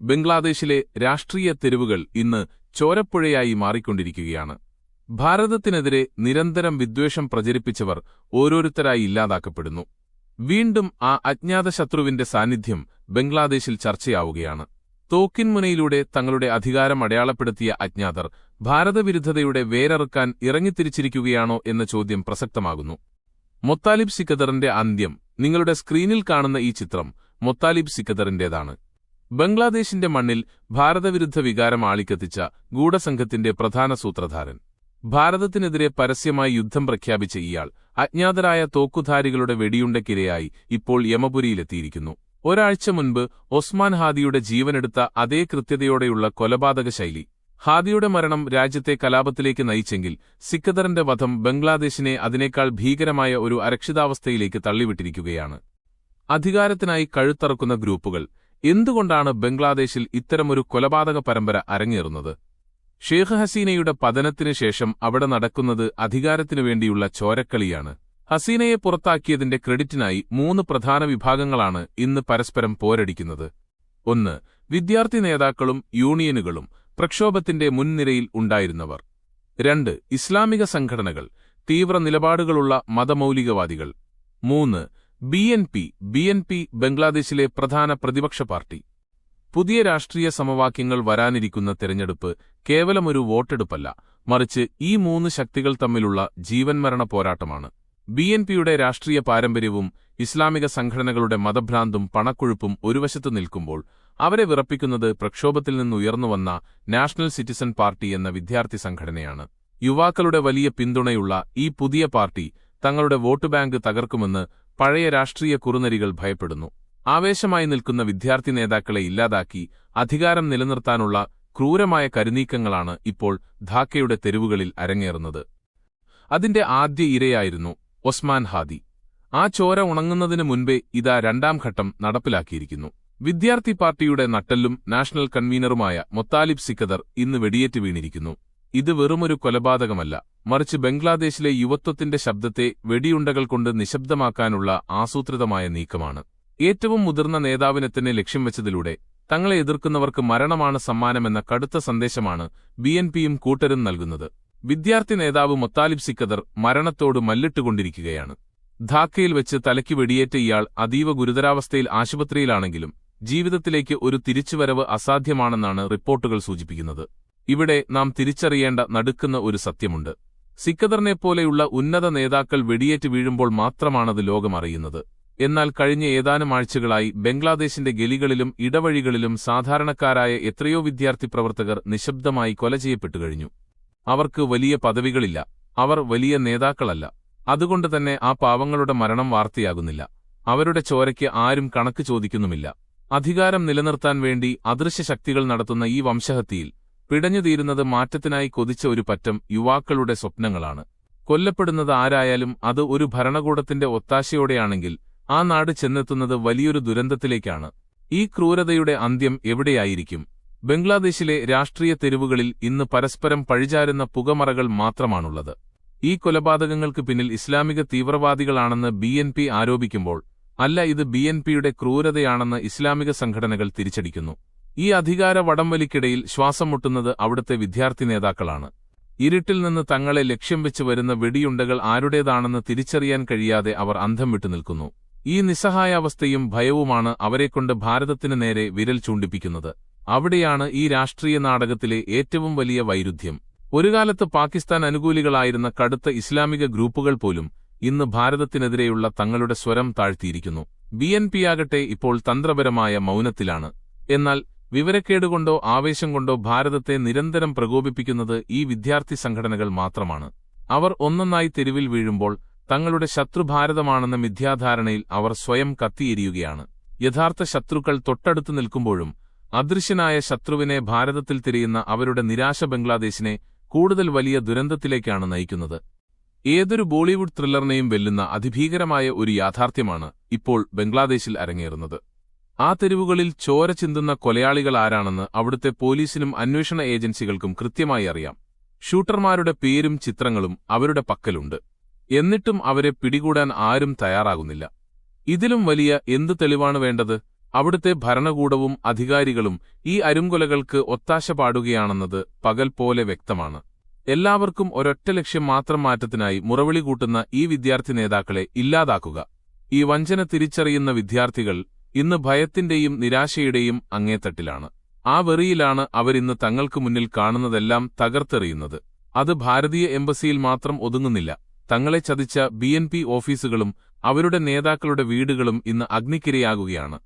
ബംഗ്ലാദേശിലെ രാഷ്ട്രീയ തെരുവുകൾ ഇന്ന് ചോരപ്പുഴയായി മാറിക്കൊണ്ടിരിക്കുകയാണ്. ഭാരതത്തിനെതിരെ നിരന്തരം വിദ്വേഷം പ്രചരിപ്പിച്ചവർ ഓരോരുത്തരായി ഇല്ലാതാക്കപ്പെടുന്നു. വീണ്ടും ആ അജ്ഞാത ശത്രുവിന്റെ സാന്നിധ്യം ബംഗ്ലാദേശിൽ ചർച്ചയാവുകയാണ്. തോക്കിൻമുനയിലൂടെ തങ്ങളുടെ അധികാരം അടയാളപ്പെടുത്തിയ അജ്ഞാതർ ഭാരതവിരുദ്ധതയുടെ വേരറുക്കാൻ ഇറങ്ങിത്തിരിച്ചിരിക്കുകയാണോ എന്ന ചോദ്യം പ്രസക്തമാകുന്നു. മൊത്താലിബ് സിക്കദറിന്റെ അന്ത്യം നിങ്ങളുടെ സ്ക്രീനിൽ കാണുന്ന ഈ ചിത്രം മൊത്താലിബ് സിക്കദറിന്റേതാണ് ബംഗ്ലാദേശിന്റെ മണ്ണിൽ ഭാരതവിരുദ്ധ വികാരം ആളിക്കത്തിച്ച ഗൂഢസംഘത്തിന്റെ പ്രധാന സൂത്രധാരൻ. ഭാരതത്തിനെതിരെ പരസ്യമായി യുദ്ധം പ്രഖ്യാപിച്ച ഇയാൾ അജ്ഞാതരായ തോക്കുധാരികളുടെ വെടിയുണ്ടക്കിരയായി ഇപ്പോൾ യമപുരിയിലെത്തിയിരിക്കുന്നു. ഒരാഴ്ച മുൻപ് ഒസ്മാൻ ഹാദിയുടെ ജീവനെടുത്ത അതേ കൃത്യതയോടെയുള്ള കൊലപാതക ശൈലി. ഹാദിയുടെ മരണം രാജ്യത്തെ കലാപത്തിലേക്ക് നയിച്ചെങ്കിൽ സിക്കദറിന്റെ വധം ബംഗ്ലാദേശിനെ അതിനേക്കാൾ ഭീകരമായ ഒരു അരക്ഷിതാവസ്ഥയിലേക്ക് തള്ളിവിട്ടിരിക്കുകയാണ്. അധികാരത്തിനായി കഴുത്തറക്കുന്ന ഗ്രൂപ്പുകൾ എന്തുകൊണ്ടാണ് ബംഗ്ലാദേശിൽ ഇത്തരമൊരു കൊലപാതക പരമ്പര അരങ്ങേറുന്നത്? ഷേഖ് ഹസീനയുടെ പതനത്തിനു ശേഷം അവിടെ നടക്കുന്നത് അധികാരത്തിനു വേണ്ടിയുള്ള ചോരക്കളിയാണ്. ഹസീനയെ പുറത്താക്കിയതിന്റെ ക്രെഡിറ്റിനായി മൂന്ന് പ്രധാന വിഭാഗങ്ങളാണ് ഇന്ന് പരസ്പരം പോരടിക്കുന്നത്. ഒന്ന് വിദ്യാർത്ഥി നേതാക്കളും യൂണിയനുകളും പ്രക്ഷോഭത്തിന്റെ മുൻനിരയിൽ ഉണ്ടായിരുന്നവർ. രണ്ട് ഇസ്ലാമിക സംഘടനകൾ തീവ്ര നിലപാടുകളുള്ള മതമൗലികവാദികൾ. മൂന്ന് B N P B N P ബംഗ്ലാദേശിലെ പ്രധാന പ്രതിപക്ഷ പാർട്ടി. പുതിയ രാഷ്ട്രീയ സമവാക്യങ്ങൾ വരാനിരിക്കുന്ന തെരഞ്ഞെടുപ്പ് കേവലമൊരു വോട്ടെടുപ്പല്ല മറിച്ച് ഈ മൂന്ന് ശക്തികൾ തമ്മിലുള്ള ജീവൻമരണ പോരാട്ടമാണ്. ബി എൻ പിയുടെ രാഷ്ട്രീയ പാരമ്പര്യവും ഇസ്ലാമിക സംഘടനകളുടെ മതഭ്രാന്തും പണക്കൊഴുപ്പും ഒരുവശത്തു നിൽക്കുമ്പോൾ അവരെ വിറപ്പിക്കുന്നത് പ്രക്ഷോഭത്തിൽ നിന്നുയർന്നുവന്ന നാഷണൽ സിറ്റിസൺ പാർട്ടി എന്ന വിദ്യാർത്ഥി സംഘടനയാണ്. യുവാക്കളുടെ വലിയ പിന്തുണയുള്ള ഈ പുതിയ പാർട്ടി തങ്ങളുടെ വോട്ട് ബാങ്ക് തകർക്കുമെന്ന് പഴയ രാഷ്ട്രീയ കുറുനരികൾ ഭയപ്പെടുന്നു. ആവേശമായി നിൽക്കുന്ന വിദ്യാർത്ഥി നേതാക്കളെ ഇല്ലാതാക്കി അധികാരം നിലനിർത്താനുള്ള ക്രൂരമായ കരുനീക്കങ്ങളാണ് ഇപ്പോൾ ധാക്കയുടെ തെരുവുകളിൽ അരങ്ങേറുന്നത്. അതിന്റെ ആദ്യ ഇരയായിരുന്നു ഒസ്മാൻ ഹാദി. ആ ചോര ഉണങ്ങുന്നതിനു മുൻപേ ഇതാ രണ്ടാം ഘട്ടം നടപ്പിലാക്കിയിരിക്കുന്നു. വിദ്യാർത്ഥി പാർട്ടിയുടെ നട്ടല്ലും നാഷണൽ കൺവീനറുമായ മൊത്താലിബ് സിക്കദർ ഇന്ന് വെടിയേറ്റ് വീണിരിക്കുന്നു. ഇത് വെറുമൊരു കൊലപാതകമല്ല. മറിച്ച് ബംഗ്ലാദേശിലെ യുവത്വത്തിന്റെ ശബ്ദത്തെ വെടിയുണ്ടകൾ കൊണ്ട് നിശബ്ദമാക്കാനുള്ള ആസൂത്രിതമായ നീക്കമാണ്. ഏറ്റവും മുതിർന്ന നേതാവിനെ തന്നെ ലക്ഷ്യം വെച്ചതിലൂടെ തങ്ങളെ എതിർക്കുന്നവർക്ക് മരണമാണ് സമ്മാനമെന്ന കടുത്ത സന്ദേശമാണ് ബി എൻ പിയും കൂട്ടരും നൽകുന്നത്. വിദ്യാർത്ഥി നേതാവ് മൊത്താലിബ് സിക്കദർ മരണത്തോട് മല്ലിട്ടുകൊണ്ടിരിക്കുകയാണ്. ധാക്കയിൽ വെച്ച് തലയ്ക്ക് വെടിയേറ്റ ഇയാൾ അതീവ ഗുരുതരാവസ്ഥയിൽ ആശുപത്രിയിലാണെങ്കിലും ജീവിതത്തിലേക്ക് ഒരു തിരിച്ചുവരവ് അസാധ്യമാണെന്നാണ് റിപ്പോർട്ടുകൾ സൂചിപ്പിക്കുന്നത്. ഇവിടെ നാം തിരിച്ചറിയേണ്ട നടുക്കുന്ന ഒരു സത്യമുണ്ട്. സിക്കദറിനെപ്പോലെയുള്ള ഉന്നത നേതാക്കൾ വെടിയേറ്റ് വീഴുമ്പോൾ മാത്രമാണത് ലോകമറിയുന്നത് എന്നാൽ കഴിഞ്ഞ ഏതാനും ആഴ്ചകളായി ബംഗ്ലാദേശിന്റെ ഗലികളിലും ഇടവഴികളിലും സാധാരണക്കാരായ എത്രയോ വിദ്യാർത്ഥി പ്രവർത്തകർ നിശബ്ദമായി കൊല ചെയ്യപ്പെട്ടു കഴിഞ്ഞു. അവർക്ക് വലിയ പദവികളില്ല. അവർ വലിയ നേതാക്കളല്ല. അതുകൊണ്ട് തന്നെ ആ പാവങ്ങളുടെ മരണം വാർത്തയാകുന്നില്ല. അവരുടെ ചോരയ്ക്ക് ആരും കണക്ക് ചോദിക്കുന്നുമില്ല. അധികാരം നിലനിർത്താൻ വേണ്ടി അദൃശ്യ ശക്തികൾ നടത്തുന്ന ഈ വംശഹത്യയിൽ പിടഞ്ഞുതീരുന്നത് മാറ്റത്തിനായി കൊതിച്ച ഒരു പറ്റം യുവാക്കളുടെ സ്വപ്നങ്ങളാണ്. കൊല്ലപ്പെടുന്നത് ആരായാലും അത് ഒരു ഭരണകൂടത്തിന്റെ ഒത്താശയോടെയാണെങ്കിൽ ആ നാട് ചെന്നെത്തുന്നത് വലിയൊരു ദുരന്തത്തിലേക്കാണ്. ഈ ക്രൂരതയുടെ അന്ത്യം എവിടെയായിരിക്കും? ബംഗ്ലാദേശിലെ രാഷ്ട്രീയ തെരുവുകളിൽ ഇന്ന് പരസ്പരം പഴിചാരുന്ന പുകമറകൾ മാത്രമാണുള്ളത്. ഈ കൊലപാതകങ്ങൾക്ക് പിന്നിൽ ഇസ്ലാമിക തീവ്രവാദികളാണെന്ന് ബി എൻ പി ആരോപിക്കുമ്പോൾ അല്ല ഇത് ബി എൻ പിയുടെ ക്രൂരതയാണെന്ന് ഇസ്ലാമിക സംഘടനകൾ തിരിച്ചടിക്കുന്നു. ഈ അധികാര വടംവലിക്കിടയിൽ ശ്വാസം മുട്ടുന്നത് അവിടുത്തെ വിദ്യാർത്ഥി നേതാക്കളാണ്. ഇരുട്ടിൽ നിന്ന് തങ്ങളെ ലക്ഷ്യം വെച്ച് വരുന്ന വെടിയുണ്ടകൾ ആരുടേതാണെന്ന് തിരിച്ചറിയാൻ കഴിയാതെ അവർ അന്ധം വിട്ടു നിൽക്കുന്നു. ഈ നിസ്സഹായാവസ്ഥയും ഭയവുമാണ് അവരെക്കൊണ്ട് ഭാരതത്തിനു നേരെ വിരൽ ചൂണ്ടിപ്പിക്കുന്നത്. അവിടെയാണ് ഈ രാഷ്ട്രീയ നാടകത്തിലെ ഏറ്റവും വലിയ വൈരുദ്ധ്യം. ഒരു കാലത്ത് പാകിസ്ഥാൻ അനുകൂലികളായിരുന്ന കടുത്ത ഇസ്ലാമിക ഗ്രൂപ്പുകൾ പോലും ഇന്ന് ഭാരതത്തിനെതിരെയുള്ള തങ്ങളുടെ സ്വരം താഴ്ത്തിയിരിക്കുന്നു. ബി എൻ ഇപ്പോൾ തന്ത്രപരമായ മൗനത്തിലാണ്. എന്നാൽ വിവരക്കേടുകൊണ്ടോ ആവേശം കൊണ്ടോ ഭാരതത്തെ നിരന്തരം പ്രകോപിപ്പിക്കുന്നത് ഈ വിദ്യാർത്ഥി സംഘടനകൾ മാത്രമാണ്. അവർ ഒന്നൊന്നായി തെരുവിൽ വീഴുമ്പോൾ തങ്ങളുടെ ശത്രു ഭാരതമാണെന്ന മിഥ്യാധാരണയിൽ അവർ സ്വയം കത്തിയെരിയുകയാണ്. യഥാർത്ഥ ശത്രുക്കൾ തൊട്ടടുത്തു നിൽക്കുമ്പോഴും അദൃശ്യനായ ശത്രുവിനെ ഭാരതത്തിൽ തിരിയുന്ന അവരുടെ നിരാശ ബംഗ്ലാദേശിനെ കൂടുതൽ വലിയ ദുരന്തത്തിലേക്കാണ് നയിക്കുന്നത്. ഏതൊരു ബോളിവുഡ് ത്രില്ലറിനെയും വെല്ലുന്ന അതിഭീകരമായ ഒരു യാഥാർത്ഥ്യമാണ് ഇപ്പോൾ ബംഗ്ലാദേശിൽ അരങ്ങേറുന്നത്. ആ തെരുവുകളിൽ ചോര ചിന്തുന്ന കൊലയാളികൾ ആരാണെന്ന് അവിടുത്തെ പോലീസിനും അന്വേഷണ ഏജൻസികൾക്കും കൃത്യമായി അറിയാം. ഷൂട്ടർമാരുടെ പേരും ചിത്രങ്ങളും അവരുടെ പക്കലുണ്ട്. എന്നിട്ടും അവരെ പിടികൂടാൻ ആരും തയ്യാറാകുന്നില്ല. ഇതിലും വലിയ എന്തു തെളിവാണ് വേണ്ടത്? അവിടുത്തെ ഭരണകൂടവും അധികാരികളും ഈ അരുംകൊലകൾക്ക് ഒത്താശ പാടുകയാണെന്നത് പകൽ പോലെ വ്യക്തമാണ്. എല്ലാവർക്കും ഒരൊറ്റ ലക്ഷ്യം മാത്രം മാറ്റത്തിനായി മുറവിളി കൂട്ടുന്ന ഈ വിദ്യാർത്ഥി നേതാക്കളെ ഇല്ലാതാക്കുക. ഈ വഞ്ചന തിരിച്ചറിയുന്ന വിദ്യാർത്ഥികൾ ഇന്ന് ഭയത്തിന്റെയും നിരാശയുടെയും അങ്ങേത്തട്ടിലാണ്. ആ വെറിയിലാണ് അവരിന്ന് തങ്ങൾക്ക് മുന്നിൽ കാണുന്നതെല്ലാം തകർത്തെറിയുന്നത്. അത് ഭാരതീയ എംബസിയിൽ മാത്രം ഒതുങ്ങുന്നില്ല. തങ്ങളെ ചതിച്ച ബി എൻ പി ഓഫീസുകളും അവരുടെ നേതാക്കളുടെ വീടുകളും ഇന്ന് അഗ്നിക്കിരയാകുകയാണ്.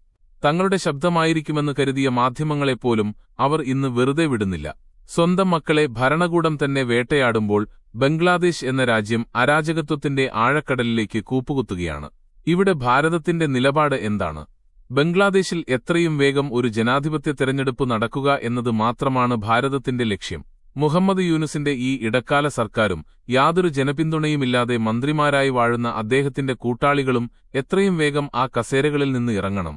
തങ്ങളുടെ ശബ്ദമായിരിക്കുമെന്ന് കരുതിയ മാധ്യമങ്ങളെപ്പോലും അവർ ഇന്ന് വെറുതെ വിടുന്നില്ല. സ്വന്തം മക്കളെ ഭരണകൂടം തന്നെ വേട്ടയാടുമ്പോൾ ബംഗ്ലാദേശ് എന്ന രാജ്യം അരാജകത്വത്തിന്റെ ആഴക്കടലിലേക്ക് കൂപ്പുകുത്തുകയാണ്. ഇവിടെ ഭാരതത്തിന്റെ നിലപാട് എന്താണ്? ബംഗ്ലാദേശിൽ എത്രയും വേഗം ഒരു ജനാധിപത്യ തെരഞ്ഞെടുപ്പ് നടക്കുക എന്നത് മാത്രമാണ് ഭാരതത്തിന്റെ ലക്ഷ്യം. മുഹമ്മദ് യൂനുസിന്റെ ഈ ഇടക്കാല സർക്കാരും യാതൊരു ജനപിന്തുണയുമില്ലാതെ മന്ത്രിമാരായി വാഴുന്ന അദ്ദേഹത്തിന്റെ കൂട്ടാളികളും എത്രയും വേഗം ആ കസേരകളിൽ നിന്ന് ഇറങ്ങണം.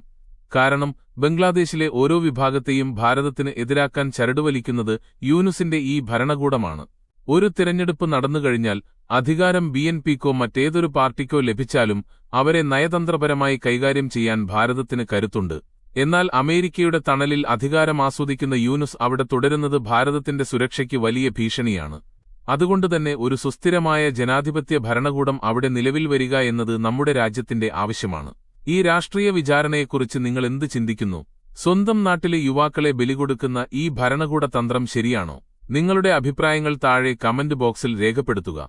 കാരണം ബംഗ്ലാദേശിലെ ഓരോ വിഭാഗത്തെയും ഭാരതത്തിന് എതിരാക്കാൻ ചരടുവലിക്കുന്നത് യൂനുസിന്റെ ഈ ഭരണകൂടമാണ്. ഒരു തിരഞ്ഞെടുപ്പ് നടന്നുകഴിഞ്ഞാൽ അധികാരം ബി എൻ പിക്കോ മറ്റേതൊരു പാർട്ടിക്കോ ലഭിച്ചാലും അവരെ നയതന്ത്രപരമായി കൈകാര്യം ചെയ്യാൻ ഭാരതത്തിന് കരുത്തുണ്ട്. എന്നാൽ അമേരിക്കയുടെ തണലിൽ അധികാരം ആസ്വദിക്കുന്ന യൂനുസ് അവിടെ തുടരുന്നത് ഭാരതത്തിന്റെ സുരക്ഷയ്ക്ക് വലിയ ഭീഷണിയാണ്. അതുകൊണ്ടുതന്നെ ഒരു സുസ്ഥിരമായ ജനാധിപത്യ ഭരണകൂടം അവിടെ നിലവിൽ വരിക എന്നത് നമ്മുടെ രാജ്യത്തിന്റെ ആവശ്യമാണ്. ഈ രാഷ്ട്രീയ വിചാരണയെക്കുറിച്ച് നിങ്ങൾ എന്ത് ചിന്തിക്കുന്നു? സ്വന്തം നാട്ടിലെ യുവാക്കളെ ബലികൊടുക്കുന്ന ഈ ഭരണകൂട തന്ത്രം ശരിയാണോ? നിങ്ങളുടെ അഭിപ്രായങ്ങൾ താഴെ കമന്റ് ബോക്സിൽ രേഖപ്പെടുത്തുക